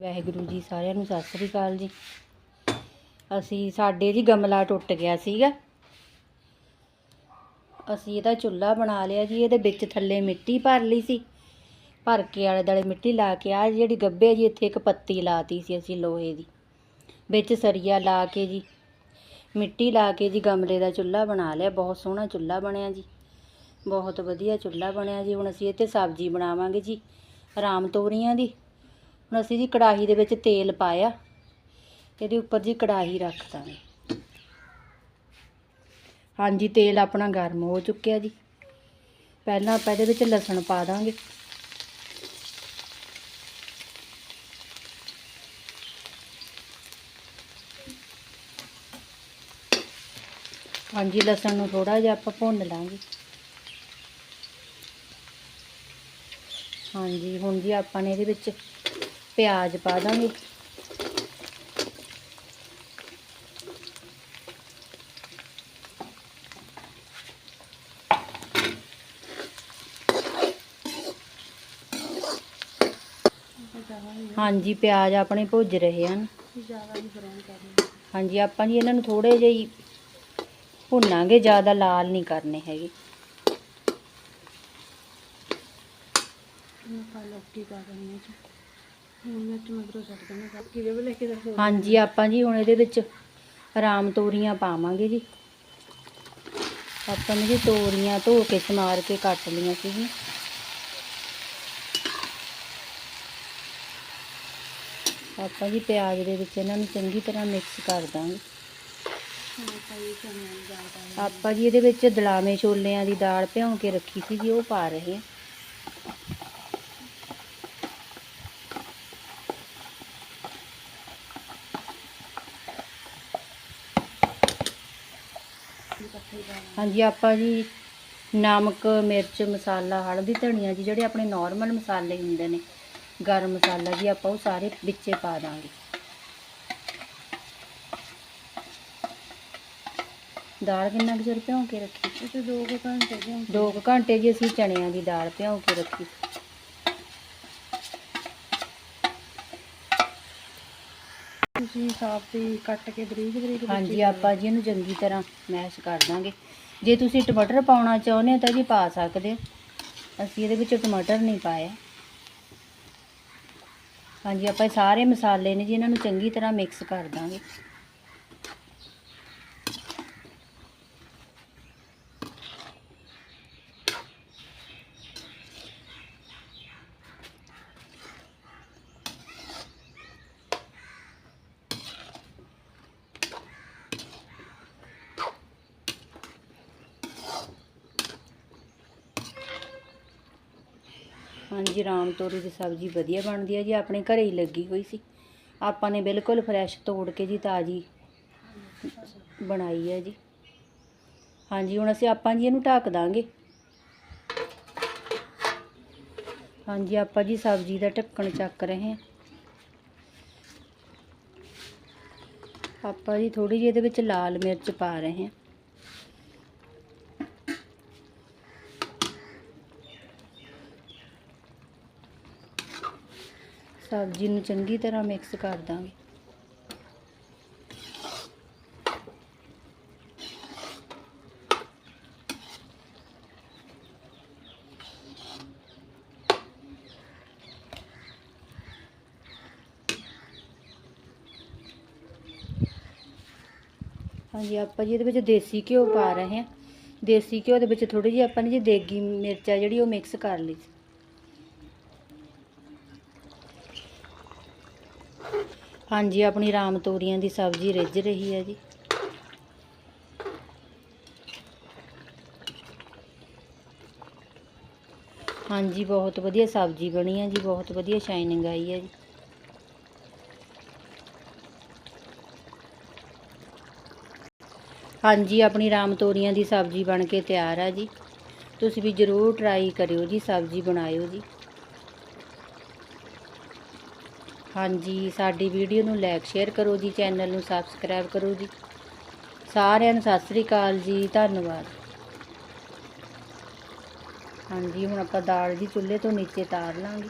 ਵਾਹਿਗੁਰੂ ਜੀ ਸਾਰਿਆਂ ਨੂੰ ਸਤਿ ਸ੍ਰੀ ਅਕਾਲ ਜੀ। ਅਸੀਂ, ਸਾਡੇ ਜੀ ਗਮਲਾ ਟੁੱਟ ਗਿਆ ਸੀਗਾ। ਅਸੀਂ ਇਹਦਾ ਚੁੱਲ੍ਹਾ ਬਣਾ ਲਿਆ ਜੀ, ਇਹਦੇ ਵਿੱਚ ਥੱਲੇ ਮਿੱਟੀ ਭਰ ਲਈ ਸੀ। ਭਰ ਕੇ ਆਲੇ ਦੁਆਲੇ ਮਿੱਟੀ ਲਾ ਕੇ ਆ ਜਿਹੜੀ ਗੱਬੇ ਜੀ, ਇੱਥੇ ਇੱਕ ਪੱਤੀ ਲਾਤੀ ਸੀ ਅਸੀਂ ਲੋਹੇ ਦੀ। ਵਿੱਚ ਸਰੀਆ ਲਾ ਕੇ ਜੀ, ਮਿੱਟੀ ਲਾ ਕੇ ਜੀ ਗਮਲੇ ਦਾ ਚੁੱਲ੍ਹਾ ਬਣਾ ਲਿਆ। ਬਹੁਤ ਸੋਹਣਾ ਚੁੱਲ੍ਹਾ ਬਣਿਆ ਜੀ। ਬਹੁਤ ਵਧੀਆ ਚੁੱਲ੍ਹਾ ਬਣਿਆ ਜੀ। ਹੁਣ ਅਸੀਂ ਇਹ 'ਤੇ ਸਬਜ਼ੀ ਬਣਾਵਾਂਗੇ ਜੀ ਰਾਮ ਤੋਰੀਆਂ ਦੀ। ਹੁਣ ਅਸੀਂ ਜੀ ਕੜਾਹੀ ਦੇ ਵਿੱਚ ਤੇਲ ਪਾਇਆ, ਇਹਦੇ ਉੱਪਰ ਜੀ ਕੜਾਹੀ ਰੱਖ ਦਾਂਗੇ। ਹਾਂਜੀ, ਤੇਲ ਆਪਣਾ ਗਰਮ ਹੋ ਚੁੱਕਿਆ ਜੀ। ਪਹਿਲਾਂ ਆਪਾਂ ਇਹਦੇ ਵਿੱਚ ਲਸਣ ਪਾ ਦਾਂਗੇ। ਹਾਂਜੀ, ਲਸਣ ਨੂੰ ਥੋੜਾ ਜਿਹਾ ਆਪਾਂ ਭੁੰਨ ਲਾਂਗੇ। ਹਾਂਜੀ, ਹੁਣ ਜੀ ਆਪਾਂ ਨੇ ਇਹਦੇ ਵਿੱਚ ਪਿਆਜ਼ ਪਾ ਦਾਂਗੇ। ਹਾਂਜੀ, ਪਿਆਜ਼ ਆਪਣੇ ਭੁੱਜ ਰਹੇ ਹਨ। ਹਾਂਜੀ, ਆਪਾਂ ਜੀ ਇਹਨਾਂ ਨੂੰ ਥੋੜੇ ਜਿਹੇ ਭੁੰਨਾਂਗੇ, ਜ਼ਿਆਦਾ ਲਾਲ ਨਹੀਂ ਕਰਨੇ ਹੈਗੇ। ਹਾਂਜੀ ਆਪਾਂ ਜੀ ਹੁਣ ਇਹਦੇ ਵਿੱਚ ਰਾਮ ਤੋਰੀਆਂ ਪਾਵਾਂਗੇ ਜੀ। ਆਪਾਂ ਨੇ ਜੀ ਤੋਰੀਆਂ ਧੋ ਕੇ ਸਮਾਰ ਕੇ ਕੱਟ ਲਈਆਂ ਸੀਗੀਆਂ। ਆਪਾਂ ਜੀ ਪਿਆਜ਼ ਦੇ ਵਿੱਚ ਇਹਨਾਂ ਨੂੰ ਚੰਗੀ ਤਰ੍ਹਾਂ ਮਿਕਸ ਕਰ ਦਾਂਗੇ। ਆਪਾਂ ਜੀ ਇਹਦੇ ਵਿੱਚ ਦਲਾਵੇਂ ਛੋਲਿਆਂ ਦੀ ਦਾਲ ਭਿਉਂ ਕੇ ਰੱਖੀ ਸੀ ਜੀ ਉਹ ਪਾ ਰਹੇ ਹਾਂ। ਹਾਂਜੀ ਆਪਾਂ ਜੀ ਨਮਕ ਮਿਰਚ ਮਸਾਲਾ ਹਲਦੀ ਧਨੀਆ ਜੀ ਜਿਹੜੇ ਆਪਣੇ ਨਾਰਮਲ ਮਸਾਲੇ ਹੁੰਦੇ ਨੇ ਗਰਮ ਮਸਾਲਾ ਜੀ ਆਪਾਂ ਉਹ ਸਾਰੇ ਵਿੱਚੇ ਪਾ ਦਾਂਗੇ। ਦਾਲ ਕਿੰਨਾ ਕੁ ਚਿਰ ਭਿਉਂ ਕੇ ਰੱਖੀ? ਦੋ ਕੁ ਘੰਟੇ ਦੇ ਦੋ ਕੁ ਘੰਟੇ ਜੀ ਅਸੀਂ ਚਣਿਆਂ ਦੀ ਦਾਲ ਭਿਉਂ ਕੇ ਰੱਖੀ। ਤੁਸੀਂ ਸਾਫ਼ ਤੇ ਕੱਟ ਕੇ ਬਰੀਕ ਬਰੀਕ ਹਾਂਜੀ ਆਪਾਂ ਜੀ ਇਹਨੂੰ ਚੰਗੀ ਤਰ੍ਹਾਂ ਮੈਸ਼ ਕਰ ਦਾਂਗੇ। ਜੇ ਤੁਸੀਂ ਟਮਾਟਰ ਪਾਉਣਾ ਚਾਹੁੰਦੇ ਹੋ ਤਾਂ ਜੀ ਪਾ ਸਕਦੇ ਹੋ। ਅਸੀਂ ਇਹਦੇ ਵਿੱਚ ਟਮਾਟਰ ਨਹੀਂ ਪਾਇਆ ਹਾਂਜੀ ਆਪਾਂ ਸਾਰੇ ਮਸਾਲੇ ਨੇ ਜੀ ਇਹਨਾਂ ਨੂੰ ਚੰਗੀ ਤਰ੍ਹਾਂ ਮਿਕਸ ਕਰ ਦਾਂਗੇ। ਹਾਂਜੀ, ਰਾਮ ਤੋਰੀ ਦੀ ਸਬਜ਼ੀ ਵਧੀਆ ਬਣਦੀ ਹੈ ਜੀ, ਆਪਣੇ ਘਰੇ ਹੀ ਲੱਗੀ ਹੋਈ ਸੀ। ਆਪਾਂ ਨੇ ਬਿਲਕੁਲ ਫਰੈਸ਼ ਤੋੜ ਕੇ ਜੀ ਤਾਜ਼ੀ ਬਣਾਈ ਹੈ ਜੀ। ਹਾਂਜੀ, ਹੁਣ ਅਸੀਂ ਆਪਾਂ ਜੀ ਇਹਨੂੰ ਢੱਕ ਦਾਂਗੇ। ਹਾਂਜੀ, ਆਪਾਂ ਜੀ ਸਬਜ਼ੀ ਦਾ ਢੱਕਣ ਚੱਕ ਰਹੇ ਹਾਂ। ਆਪਾਂ ਜੀ ਥੋੜੀ ਜਿਹੀ ਇਹਦੇ ਵਿੱਚ ਲਾਲ ਮਿਰਚ ਪਾ ਰਹੇ ਹਾਂ। ਸਬਜ਼ੀ ਨੂੰ ਚੰਗੀ ਤਰ੍ਹਾਂ ਮਿਕਸ ਕਰ ਦਾਂਗੇ। ਹਾਂਜੀ, ਆਪਾਂ ਜੀ ਇਹਦੇ ਵਿੱਚ ਦੇਸੀ ਘਿਓ ਪਾ ਰਹੇ ਹਾਂ। ਦੇਸੀ ਘਿਓ ਦੇ ਵਿੱਚ ਥੋੜੀ ਜਿਹੀ ਆਪਾਂ ਨੇ ਜੀ ਦੇਗੀ ਮਿਰਚ ਆ ਜਿਹੜੀ ਉਹ ਮਿਕਸ ਕਰ ਲਈ ਹਾਂਜੀ, ਆਪਣੀ ਰਾਮ ਤੋਰੀਆਂ ਦੀ ਸਬਜ਼ੀ ਰਿੱਝ ਰਹੀ ਹੈ ਜੀ। ਹਾਂਜੀ, ਬਹੁਤ ਵਧੀਆ ਸਬਜ਼ੀ ਬਣੀ ਹੈ ਜੀ, ਬਹੁਤ ਵਧੀਆ ਸ਼ਾਈਨਿੰਗ ਆਈ ਹੈ ਜੀ। ਹਾਂਜੀ, ਆਪਣੀ ਰਾਮ ਤੋਰੀਆਂ ਦੀ ਸਬਜ਼ੀ ਬਣ ਕੇ ਤਿਆਰ ਹੈ ਜੀ। ਤੁਸੀਂ ਵੀ ਜ਼ਰੂਰ ਟਰਾਈ ਕਰਿਓ ਜੀ, ਸਬਜ਼ੀ ਬਣਾਇਓ ਜੀ। ਹਾਂਜੀ, ਸਾਡੀ ਵੀਡੀਓ ਨੂੰ ਲਾਈਕ ਸ਼ੇਅਰ ਕਰੋ ਜੀ ਚੈਨਲ ਨੂੰ ਸਬਸਕ੍ਰਾਈਬ ਕਰੋ ਜੀ। ਸਾਰਿਆਂ ਨੂੰ ਸਤਿ ਸ੍ਰੀ ਅਕਾਲ ਜੀ, ਧੰਨਵਾਦ। ਹਾਂਜੀ, ਹੁਣ ਆਪਾਂ ਦਾਲ ਜੀ ਚੁੱਲ੍ਹੇ ਤੋਂ ਨੀਚੇ ਤਾਰ ਲਾਂਗੇ।